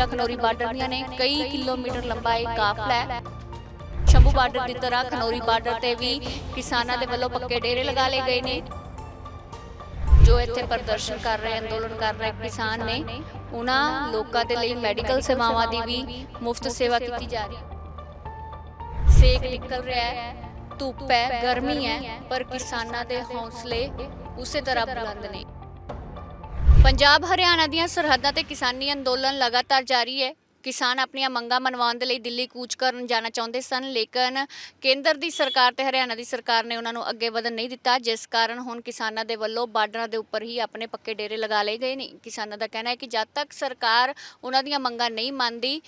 ਤਸਵੀਰਾਂ ਖਨੌਰੀ ਬਾਰਡਰ ਦੀਆਂ ਨੇ, ਕਈ ਕਿਲੋਮੀਟਰ ਲੰਬਾ ਇਹ ਕਾਫਲਾ ਹੈ। ਸ਼ੰਭੂ ਬਾਰਡਰ ਦੀ ਤਰ੍ਹਾਂ ਖਨੌਰੀ ਬਾਰਡਰ ਤੇ ਵੀ ਕਿਸਾਨਾਂ ਦੇ ਵੱਲੋਂ ਪੱਕੇ ਡੇਰੇ ਲਗਾ ਲਏ ਗਏ ਨੇ। ਜੋ ਇੱਥੇ ਪ੍ਰਦਰਸ਼ਨ ਕਰ ਰਹੇ, ਅੰਦੋਲਨ ਕਰ ਰਹੇ ਕਿਸਾਨ ਨੇ, ਉਹਨਾਂ ਲੋਕਾਂ ਦੇ ਲਈ ਮੈਡੀਕਲ ਸੇਵਾਵਾਂ ਦੀ ਵੀ ਮੁਫਤ ਸੇਵਾ ਕੀਤੀ ਜਾ ਰਹੀ ਹੈ। ਸੇਕ ਨਿਕਲ ਰਿਹਾ ਹੈ, ਧੁੱਪ ਹੈ, ਗਰਮੀ ਹੈ, ਪਰ ਕਿਸਾਨਾਂ ਦੇ ਹੌਸਲੇ ਉਸੇ ਤਰ੍ਹਾਂ ਬੁਲੰਦ ਨੇ। ਪੰਜਾਬ, ਹਰਿਆਣਾ ਦੀਆਂ ਸਰਹੱਦਾਂ ਤੇ ਕਿਸਾਨੀ ਅੰਦੋਲਨ ਲਗਾਤਾਰ ਜਾਰੀ ਹੈ। ਕਿਸਾਨ ਆਪਣੀਆਂ ਮੰਗਾਂ ਮਨਵਾਉਣ ਦੇ ਲਈ ਦਿੱਲੀ ਕੂਚ ਕਰਨ ਜਾਣਾ ਚਾਹੁੰਦੇ ਸਨ, ਲੇਕਿਨ ਕੇਂਦਰ ਦੀ ਸਰਕਾਰ ਤੇ ਹਰਿਆਣਾ ਦੀ ਸਰਕਾਰ ਨੇ ਉਹਨਾਂ ਨੂੰ ਅੱਗੇ ਵਧਣ ਨਹੀਂ ਦਿੱਤਾ, ਜਿਸ ਕਾਰਨ ਹੁਣ ਕਿਸਾਨਾਂ ਦੇ ਵੱਲੋਂ ਬਾਰਡਰਾਂ ਦੇ ਉੱਪਰ ਹੀ ਆਪਣੇ ਪੱਕੇ ਡੇਰੇ ਲਗਾ ਲਏ ਗਏ ਨੇ। ਕਿਸਾਨਾਂ ਦਾ ਕਹਿਣਾ ਹੈ ਕਿ ਜਦ ਤੱਕ ਸਰਕਾਰ ਉਹਨਾਂ ਦੀਆਂ ਮੰਗਾਂ ਨਹੀਂ ਮੰਨਦੀ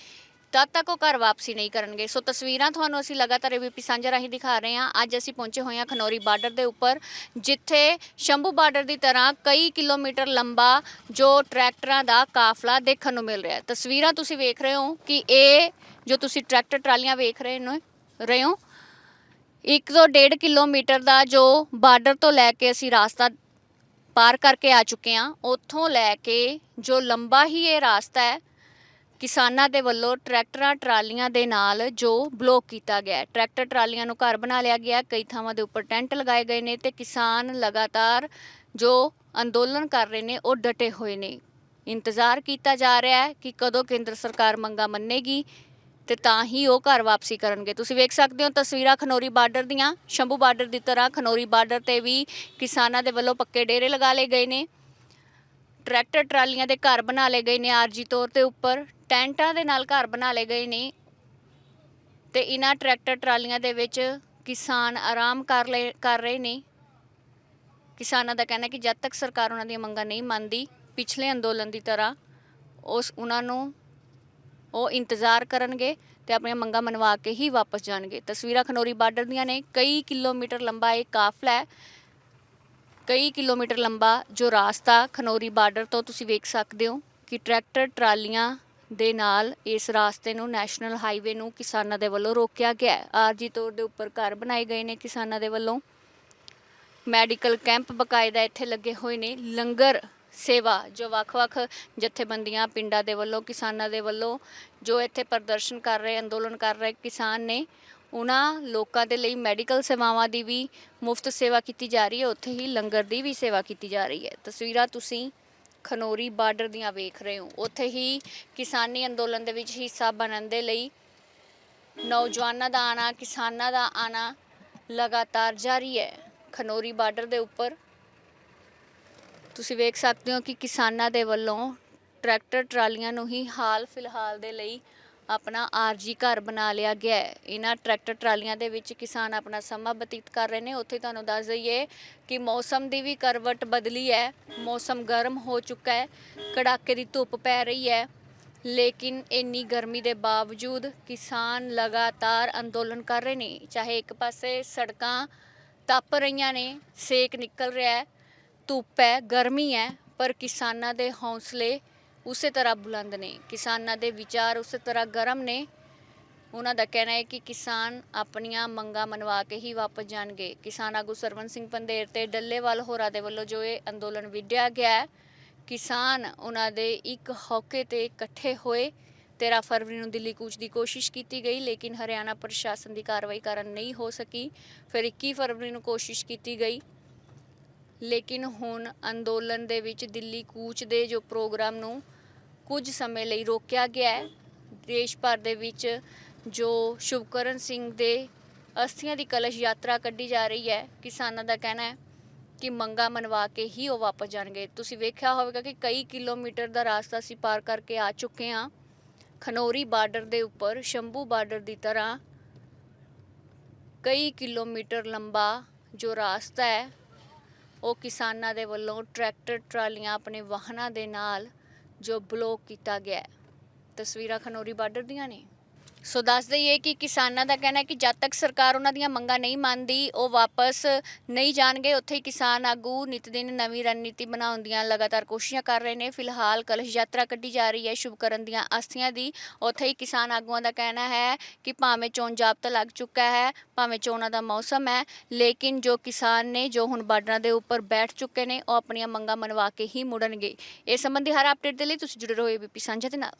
ਤਦ ਤੱਕ ਉਹ ਘਰ ਵਾਪਸੀ ਨਹੀਂ ਕਰਨਗੇ। ਸੋ ਤਸਵੀਰਾਂ ਤੁਹਾਨੂੰ ਅਸੀਂ ਲਗਾਤਾਰ ਏਬੀਪੀ ਸਾਂਝਾ ਰਾਹੀਂ ਦਿਖਾ ਰਹੇ ਹਾਂ। ਅੱਜ ਅਸੀਂ ਪਹੁੰਚੇ ਹੋਏ ਹਾਂ ਖਨੌਰੀ ਬਾਰਡਰ ਦੇ ਉੱਪਰ, ਜਿੱਥੇ ਸ਼ੰਭੂ ਬਾਰਡਰ ਦੀ ਤਰ੍ਹਾਂ ਕਈ ਕਿਲੋਮੀਟਰ ਲੰਬਾ ਜੋ ਟਰੈਕਟਰਾਂ ਦਾ ਕਾਫਲਾ ਦੇਖਣ ਨੂੰ ਮਿਲ ਰਿਹਾ ਹੈ। ਤਸਵੀਰਾਂ ਤੁਸੀਂ ਵੇਖ ਰਹੇ ਹੋ ਕਿ ਇਹ ਜੋ ਤੁਸੀਂ ਟਰੈਕਟਰ ਟਰਾਲੀਆਂ ਵੇਖ ਰਹੇ ਨੇ, ਰਹੇ ਹੋ, ਇੱਕ ਤੋਂ ਡੇਢ ਕਿਲੋਮੀਟਰ ਦਾ ਜੋ ਬਾਰਡਰ ਤੋਂ ਲੈ ਕੇ ਅਸੀਂ ਰਾਸਤਾ ਪਾਰ ਕਰਕੇ ਆ ਚੁੱਕੇ ਹਾਂ। ਉੱਥੋਂ ਲੈ ਕੇ ਜੋ ਲੰਬਾ ਹੀ ਇਹ ਰਾਸਤਾ ਹੈ ਕਿਸਾਨਾਂ ਦੇ ਵੱਲੋਂ ਟਰੈਕਟਰਾਂ, ਟਰਾਲੀਆਂ ਦੇ ਨਾਲ ਜੋ ਬਲੌਕ ਕੀਤਾ ਗਿਆ ਟਰੈਕਟਰ ਟਰਾਲੀਆਂ ਨੂੰ ਘਰ ਬਣਾ ਲਿਆ ਗਿਆ ਕਈ ਥਾਵਾਂ ਦੇ ਉੱਪਰ ਟੈਂਟ ਲਗਾਏ ਗਏ ਨੇ ਤੇ ਕਿਸਾਨ ਲਗਾਤਾਰ ਜੋ ਅੰਦੋਲਨ ਕਰ ਰਹੇ ਨੇ, ਉਹ ਡਟੇ ਹੋਏ ਨੇ। ਇੰਤਜ਼ਾਰ ਕੀਤਾ ਜਾ ਰਿਹਾ ਹੈ ਕਿ ਕਦੋਂ ਕੇਂਦਰ ਸਰਕਾਰ ਮੰਗਾ ਮੰਨੇਗੀ ਤੇ ਤਾਂ ਹੀ ਉਹ ਘਰ ਵਾਪਸੀ ਕਰਨਗੇ। ਤੁਸੀਂ ਵੇਖ ਸਕਦੇ ਹੋ ਤਸਵੀਰਾਂ ਖਨੌਰੀ ਬਾਰਡਰ ਦੀਆਂ। ਸ਼ੰਭੂ ਬਾਰਡਰ ਦੀ ਤਰ੍ਹਾਂ ਖਨੌਰੀ ਬਾਰਡਰ ਤੇ ਵੀ ਕਿਸਾਨਾਂ ਦੇ ਵੱਲੋਂ ਪੱਕੇ ਡੇਰੇ ਲਗਾ ਲਏ ਗਏ ਨੇ। ਟਰੈਕਟਰ ਟਰਾਲੀਆਂ ਦੇ ਘਰ ਬਣਾ ਲਏ ਗਏ ਨੇ ਆਰਜੀ ਤੌਰ ਤੇ ਉੱਪਰ, ਟੈਂਟਾਂ ਦੇ ਨਾਲ ਘਰ ਬਣਾ ਲਏ ਗਏ ਨੇ ਤੇ ਇਹਨਾਂ ਟਰੈਕਟਰ ਟਰਾਲੀਆਂ ਦੇ ਵਿੱਚ ਕਿਸਾਨ ਆਰਾਮ ਕਰ ਲੈ ਕਰ ਰਹੇ ਨੇ। ਕਿਸਾਨਾਂ ਦਾ ਕਹਿਣਾ ਕਿ ਜਦ ਤੱਕ ਸਰਕਾਰ ਉਹਨਾਂ ਦੀਆਂ ਮੰਗਾਂ ਨਹੀਂ ਮੰਨਦੀ, ਪਿਛਲੇ ਅੰਦੋਲਨ ਦੀ ਤਰ੍ਹਾਂ ਉਸ, ਉਹਨਾਂ ਨੂੰ ਉਹ ਇੰਤਜ਼ਾਰ ਕਰਨਗੇ ਤੇ ਆਪਣੀਆਂ ਮੰਗਾਂ ਮਨਵਾ ਕੇ ਹੀ ਵਾਪਸ ਜਾਣਗੇ। ਤਸਵੀਰਾਂ ਖਨੌਰੀ ਬਾਰਡਰ ਦੀਆਂ ਨੇ। ਕਈ ਕਿਲੋਮੀਟਰ ਲੰਬਾ ਇਹ ਕਾਫਲਾ ਹੈ। ਕਈ ਕਿਲੋਮੀਟਰ ਲੰਬਾ ਜੋ ਰਾਸਤਾ ਖਨੌਰੀ ਬਾਰਡਰ ਤੋਂ ਤੁਸੀਂ ਵੇਖ ਸਕਦੇ ਹੋ ਕਿ ਟਰੈਕਟਰ ਟਰਾਲੀਆਂ ਦੇ ਨਾਲ ਇਸ ਰਾਸਤੇ ਨੂੰ ਨੈਸ਼ਨਲ ਹਾਈਵੇ ਨੂੰ ਕਿਸਾਨਾਂ ਦੇ ਵੱਲੋਂ ਰੋਕਿਆ ਗਿਆ ਹੈ। ਆਰਜੀ ਤੌਰ ਦੇ ਉੱਪਰ ਘਰ ਬਣਾਏ ਗਏ ਨੇ ਕਿਸਾਨਾਂ ਦੇ ਵੱਲੋਂ। ਮੈਡੀਕਲ ਕੈਂਪ ਬਕਾਇਦਾ ਇੱਥੇ ਲੱਗੇ ਹੋਏ ਨੇ। ਲੰਗਰ ਸੇਵਾ ਜੋ ਵੱਖ-ਵੱਖ ਜਥੇਬੰਦੀਆਂ ਪਿੰਡਾਂ ਦੇ ਵੱਲੋਂ ਕਿਸਾਨਾਂ ਦੇ ਵੱਲੋਂ ਜੋ ਇੱਥੇ ਪ੍ਰਦਰਸ਼ਨ ਕਰ ਰਹੇ, ਅੰਦੋਲਨ ਕਰ ਰਹੇ ਕਿਸਾਨ ਨੇ ਉਹਨਾਂ ਲੋਕਾਂ ਦੇ ਲਈ ਮੈਡੀਕਲ ਸੇਵਾਵਾਂ ਦੀ ਵੀ ਮੁਫਤ ਸੇਵਾ ਕੀਤੀ ਜਾ ਰਹੀ ਹੈ। ਉੱਥੇ ਹੀ ਲੰਗਰ ਦੀ ਵੀ ਸੇਵਾ ਕੀਤੀ ਜਾ ਰਹੀ ਹੈ। ਤਸਵੀਰਾਂ ਤੁਸੀਂ ਖਨੌਰੀ ਬਾਰਡਰ ਦੀਆਂ ਵੇਖ ਰਹੇ ਹੋ। ਉੱਥੇ ਹੀ ਕਿਸਾਨੀ ਅੰਦੋਲਨ ਦੇ ਵਿੱਚ ਹਿੱਸਾ ਬਣਨ ਦੇ ਲਈ ਨੌਜਵਾਨਾਂ ਦਾ ਆਣਾ, ਕਿਸਾਨਾਂ ਦਾ ਆਣਾ ਲਗਾਤਾਰ ਜਾਰੀ ਹੈ। ਖਨੌਰੀ ਬਾਰਡਰ ਦੇ ਉੱਪਰ ਤੁਸੀਂ ਵੇਖ ਸਕਦੇ ਹੋ ਕਿ ਕਿਸਾਨਾਂ ਦੇ ਵੱਲੋਂ ਟਰੈਕਟਰ ਟਰਾਲੀਆਂ ਨੂੰ ਹੀ ਹਾਲ ਫਿਲਹਾਲ ਦੇ ਲਈ ਆਪਣਾ ਆਰਜੀ ਘਰ ਬਣਾ ਲਿਆ ਗਿਆ ਹੈ। ਇਹਨਾਂ ਟਰੈਕਟਰ ਟਰਾਲੀਆਂ ਦੇ ਵਿੱਚ ਕਿਸਾਨ ਆਪਣਾ ਸਮਾਂ ਬਤੀਤ ਕਰ ਰਹੇ ਨੇ। ਉੱਥੇ ਤੁਹਾਨੂੰ ਦੱਸ ਦਈਏ ਕਿ ਮੌਸਮ ਦੀ ਵੀ ਕਰਵਟ ਬਦਲੀ ਹੈ। ਮੌਸਮ ਗਰਮ ਹੋ ਚੁੱਕਾ ਹੈ। ਕੜਾਕੇ ਦੀ ਧੁੱਪ ਪੈ ਰਹੀ ਹੈ। ਲੇਕਿਨ ਇੰਨੀ ਗਰਮੀ ਦੇ ਬਾਵਜੂਦ ਕਿਸਾਨ ਲਗਾਤਾਰ ਅੰਦੋਲਨ ਕਰ ਰਹੇ ਨੇ। ਚਾਹੇ ਇੱਕ ਪਾਸੇ ਸੜਕਾਂ ਤਪ ਰਹੀਆਂ ਨੇ, ਸੇਕ ਨਿਕਲ ਰਿਹਾ ਹੈ, ਧੁੱਪ ਹੈ, ਗਰਮੀ ਹੈ, ਪਰ ਕਿਸਾਨਾਂ ਦੇ ਹੌਸਲੇ ਉਸੇ ਤਰ੍ਹਾਂ ਬੁਲੰਦ ਨੇ। ਕਿਸਾਨਾਂ ਦੇ ਵਿਚਾਰ ਉਸੇ ਤਰ੍ਹਾਂ ਗਰਮ ਨੇ। ਉਹਨਾਂ ਦਾ ਕਹਿਣਾ ਹੈ ਕਿ ਕਿਸਾਨ ਆਪਣੀਆਂ ਮੰਗਾਂ ਮਨਵਾ ਕੇ ਹੀ ਵਾਪਸ ਜਾਣਗੇ। ਕਿਸਾਨ ਆਗੂ ਸਰਵਨ ਸਿੰਘ ਪੰਦੇਰ ਤੇ ਡੱਲੇਵਾਲ ਹੋਰਾਂ ਦੇ ਵੱਲੋਂ ਜੋ ਇਹ ਅੰਦੋਲਨ ਵਿੱਢਿਆ ਗਿਆ ਹੈ, ਕਿਸਾਨ ਉਹਨਾਂ ਦੇ ਇੱਕ ਹੌਕੇ ਤੇ ਇਕੱਠੇ ਹੋਏ। 13 ਫਰਵਰੀ ਨੂੰ ਦਿੱਲੀ ਕੂਚ ਦੀ ਕੋਸ਼ਿਸ਼ ਕੀਤੀ ਗਈ, ਲੇਕਿਨ ਹਰਿਆਣਾ ਪ੍ਰਸ਼ਾਸਨ ਦੀ ਕਾਰਵਾਈ ਕਾਰਨ ਨਹੀਂ ਹੋ ਸਕੀ। ਫਿਰ 21 ਫਰਵਰੀ ਨੂੰ ਕੋਸ਼ਿਸ਼ ਕੀਤੀ ਗਈ। ਲੇਕਿਨ ਹੁਣ ਅੰਦੋਲਨ ਦੇ ਵਿੱਚ ਦਿੱਲੀ ਕੂਚ ਦੇ ਜੋ ਪ੍ਰੋਗਰਾਮ ਨੂੰ ਕੁਝ ਸਮੇਂ ਲਈ ਰੋਕਿਆ ਗਿਆ ਹੈ। ਦੇਸ਼ ਭਰ ਦੇ ਵਿੱਚ ਜੋ ਸ਼ੁਭਕਰਨ ਸਿੰਘ ਦੇ ਅਸਥੀਆਂ ਦੀ ਕਲਸ਼ ਯਾਤਰਾ ਕੱਢੀ ਜਾ ਰਹੀ ਹੈ, ਕਿਸਾਨਾਂ ਦਾ ਕਹਿਣਾ ਹੈ ਕਿ ਮੰਗਾ ਮਨਵਾ ਕੇ ਹੀ ਉਹ ਵਾਪਸ ਜਾਣਗੇ। ਤੁਸੀਂ ਵੇਖਿਆ ਹੋਵੇਗਾ ਕਿ ਕਈ ਕਿਲੋਮੀਟਰ ਦਾ ਰਾਸਤਾ ਅਸੀਂ ਪਾਰ ਕਰਕੇ ਆ ਚੁੱਕੇ ਹਾਂ। ਖਨੌਰੀ ਬਾਰਡਰ ਦੇ ਉੱਪਰ, ਸ਼ੰਭੂ ਬਾਰਡਰ ਦੀ ਤਰ੍ਹਾਂ ਕਈ ਕਿਲੋਮੀਟਰ ਲੰਬਾ ਜੋ ਰਾਸਤਾ ਹੈ, ਉਹ ਕਿਸਾਨਾਂ ਦੇ ਵੱਲੋਂ ਟਰੈਕਟਰ, ਟਰਾਲੀਆਂ ਆਪਣੇ ਵਾਹਨਾਂ ਦੇ ਨਾਲ ਜੋ ਬਲੌਕ ਕੀਤਾ ਗਿਆ ਤਸਵੀਰਾਂ ਖਨੌਰੀ ਬਾਰਡਰ ਦੀਆਂ ਨੇ। ਸੋ ਦੱਸ ਦਈਏ ਕਿ ਕਿਸਾਨਾਂ ਦਾ ਕਹਿਣਾ ਹੈ ਕਿ ਜਦ ਤੱਕ ਸਰਕਾਰ ਉਹਨਾਂ ਦੀਆਂ ਮੰਗਾਂ ਨਹੀਂ ਮੰਨਦੀ, ਉਹ ਵਾਪਸ ਨਹੀਂ ਜਾਣਗੇ। ਉੱਥੇ ਹੀ ਕਿਸਾਨ ਆਗੂ ਨਿਤ ਦਿਨ ਨਵੀਂ ਰਣਨੀਤੀ ਬਣਾਉਣ ਦੀਆਂ ਲਗਾਤਾਰ ਕੋਸ਼ਿਸ਼ਾਂ ਕਰ ਰਹੇ ਨੇ। ਫਿਲਹਾਲ ਕਲਸ਼ ਯਾਤਰਾ ਕੱਢੀ ਜਾ ਰਹੀ ਹੈ ਸ਼ੁਭਕਰਨ ਦੀਆਂ ਅਸਥੀਆਂ ਦੀ। ਉੱਥੇ ਹੀ ਕਿਸਾਨ ਆਗੂਆਂ ਦਾ ਕਹਿਣਾ ਹੈ ਕਿ ਭਾਵੇਂ ਚੋਣ ਜਾਬਤਾ ਲੱਗ ਚੁੱਕਾ ਹੈ, ਭਾਵੇਂ ਚੋਣਾਂ ਦਾ ਮੌਸਮ ਹੈ, ਲੇਕਿਨ ਜੋ ਕਿਸਾਨ ਨੇ, ਜੋ ਹੁਣ ਬਾਰਡਰਾਂ ਦੇ ਉੱਪਰ ਬੈਠ ਚੁੱਕੇ ਨੇ, ਉਹ ਆਪਣੀਆਂ ਮੰਗਾਂ ਮਨਵਾ ਕੇ ਹੀ ਮੁੜਨਗੇ। ਇਸ ਸੰਬੰਧੀ ਹਰ ਅਪਡੇਟ ਦੇ ਲਈ ਤੁਸੀਂ ਜੁੜੇ ਰਹੋ ਏਬੀਪੀ ਸਾਂਝਾ ਦੇ ਨਾਲ।